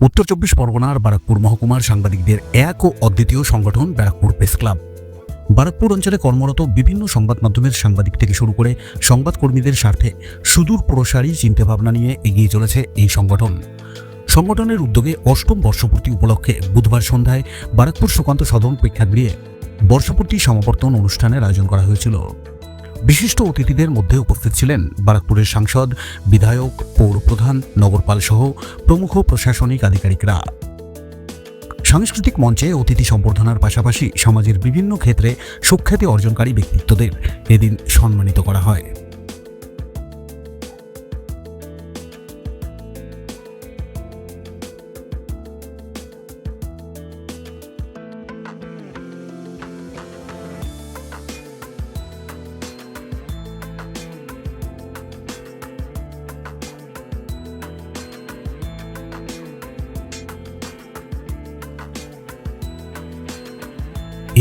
উত্তর চব্বিশ পরগনার বারাকপুর মহকুমার সাংবাদিকদের এক ও অদ্বিতীয় সংগঠন ব্যারাকপুর প্রেস ক্লাব। বারাকপুর অঞ্চলে কর্মরত বিভিন্ন সংবাদ মাধ্যমের সাংবাদিক থেকে শুরু করে সংবাদকর্মীদের স্বার্থে সুদূর প্রসারী চিন্তাভাবনা নিয়ে এগিয়ে চলেছে এই সংগঠন। সংগঠনের উদ্যোগে অষ্টম বর্ষপূর্তি উপলক্ষে বুধবার সন্ধ্যায় বারাকপুর সুকান্ত সদন প্রেক্ষাগৃহে বর্ষপূর্তি সমাবর্তন অনুষ্ঠানের আয়োজন করা হয়েছিল। বিশিষ্ট অতিথিদের মধ্যে উপস্থিত ছিলেন বারাকপুরের সাংসদ, বিধায়ক, পৌর প্রধান, নগরপাল সহ প্রমুখ প্রশাসনিক আধিকারিকরা। সাংস্কৃতিক মঞ্চে অতিথি সম্বর্ধনার পাশাপাশি সমাজের বিভিন্ন ক্ষেত্রে সুখ্যাতি অর্জনকারী ব্যক্তিত্বদের এদিন সম্মানিত করা হয়।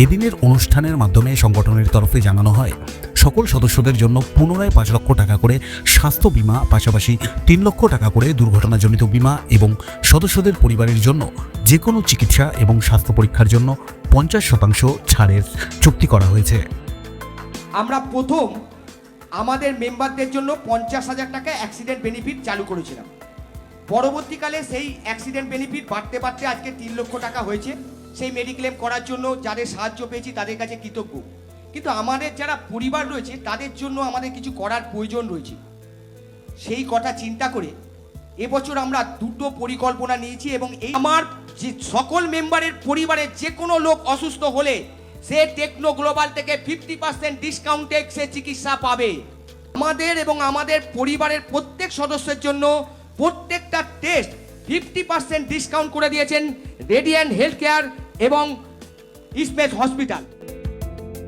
এদিনের অনুষ্ঠানের মাধ্যমে সংগঠনের তরফে জানানো হয়, সকল সদস্যদের জন্য পুনরায় পাঁচ লক্ষ টাকা করে স্বাস্থ্য বীমা, পাশাপাশি তিন লক্ষ টাকা করে দুর্ঘটনাজনিত বীমা এবং সদস্যদের পরিবারের জন্য যে কোনো চিকিৎসা এবং স্বাস্থ্য পরীক্ষার জন্য পঞ্চাশ শতাংশ ছাড়ের চুক্তি করা হয়েছে। আমরা প্রথম আমাদের মেম্বারদের জন্য পঞ্চাশ হাজার টাকা অ্যাক্সিডেন্ট বেনিফিট চালু করেছিলাম। পরবর্তীকালে সেই অ্যাক্সিডেন্ট বেনিফিট বাড়তে বাড়তে আজকে তিন লক্ষ টাকা হয়েছে। সেই মেডিক্লেম করার জন্য যাদের সাহায্য পেয়েছি তাদের কাছে কৃতজ্ঞ। কিন্তু আমাদের যারা পরিবার রয়েছে, তাদের জন্য আমাদের কিছু করার প্রয়োজন রয়েছে। সেই কথা চিন্তা করে এবছর আমরা দুটো পরিকল্পনা নিয়েছি এবং এই আমার যে সকল মেম্বারের পরিবারের যে কোনো লোক অসুস্থ হলে সে টেকনো গ্লোবাল থেকে ফিফটি পার্সেন্ট ডিসকাউন্টে সে চিকিৎসা পাবে। আমাদের এবং আমাদের পরিবারের প্রত্যেক সদস্যের জন্য প্রত্যেকটা টেস্ট ফিফটি পার্সেন্ট ডিসকাউন্ট করে দিয়েছেন রেডিয়ান্ট হেলথ কেয়ার এবং ইসমেট হসপিটাল।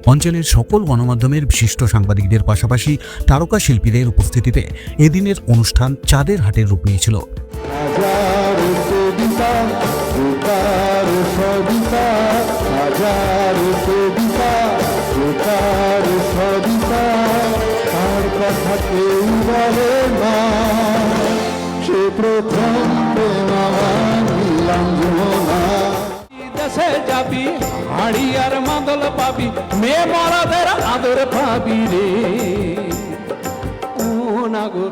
অঞ্চলের সকল গণমাধ্যমের বিশিষ্ট সাংবাদিকদের পাশাপাশি তারকা শিল্পীদের উপস্থিতিতে এদিনের অনুষ্ঠান চাঁদের হাটের রূপ নিয়েছিল। হাড়ি আর মাদল পাবি, মেয়ে মরাদের আদর পাবি রে। ও নাগর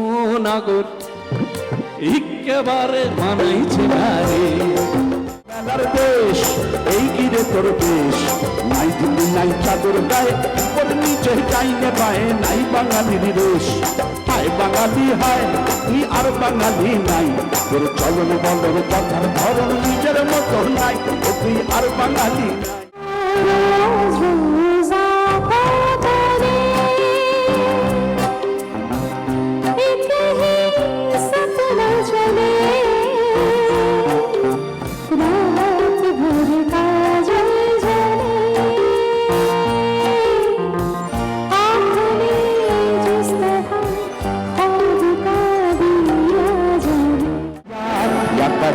ও নাগর, একেবারে মানাইছে না রে। দেশ, এই তোর দেশ নাই দিল্লি নাই চাদর গায়ে, ওর নিচে চাইনে পায়ে নাই বাঙালির দেশ হায় বাঙালি, হায় তুই আর বাঙালি নাই। তোর চলন বলর কথার ধরন নিজের মতো নাই তুই আর বাঙালি নাই।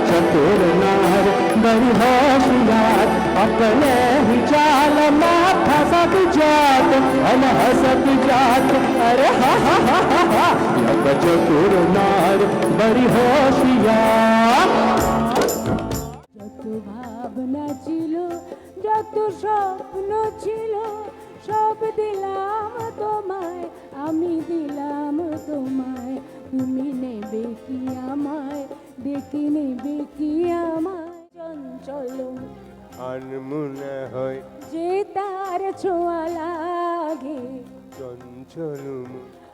चतुर नार बड़ी होशियार अपने ही चाल माथा सब जात हम हसत जात अरे हा हा हा हा हा याका चतुर नार बड़ी होशियार যত ভাবনা ছিল যত স্বপ্ন ছিল সব দিলাম তোমায় আমি দিলাম তোমায় তুমি নেবে কি আমায় দেখে নেবে কি আমায়? চঞ্চল আনমনে হয় যে তার ছোঁয়া লাগে। চঞ্চল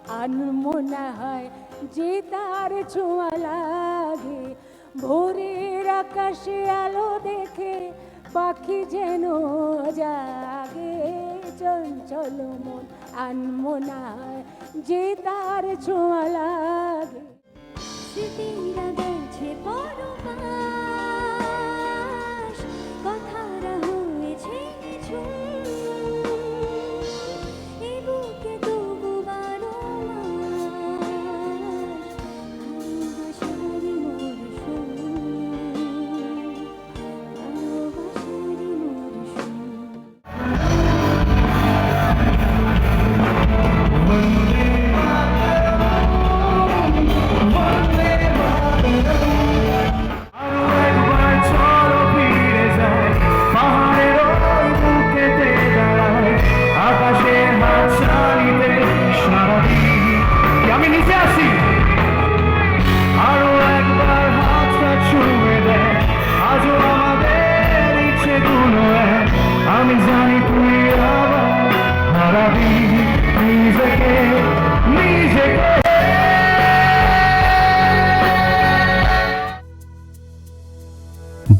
আনমনা হয় যে তার ছোঁয়া লাগে। ভোরের আকাশে আলো দেখে পাখি যেন জাগে। চঞ্চল মন আনমনা হয় যে তার ছোঁয়া লাগে। স্মৃতিরা গেছে পরবাস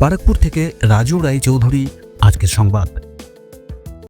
বারাকপুর থেকে রাজু রায় চৌধুরী আজকের সংবাদ।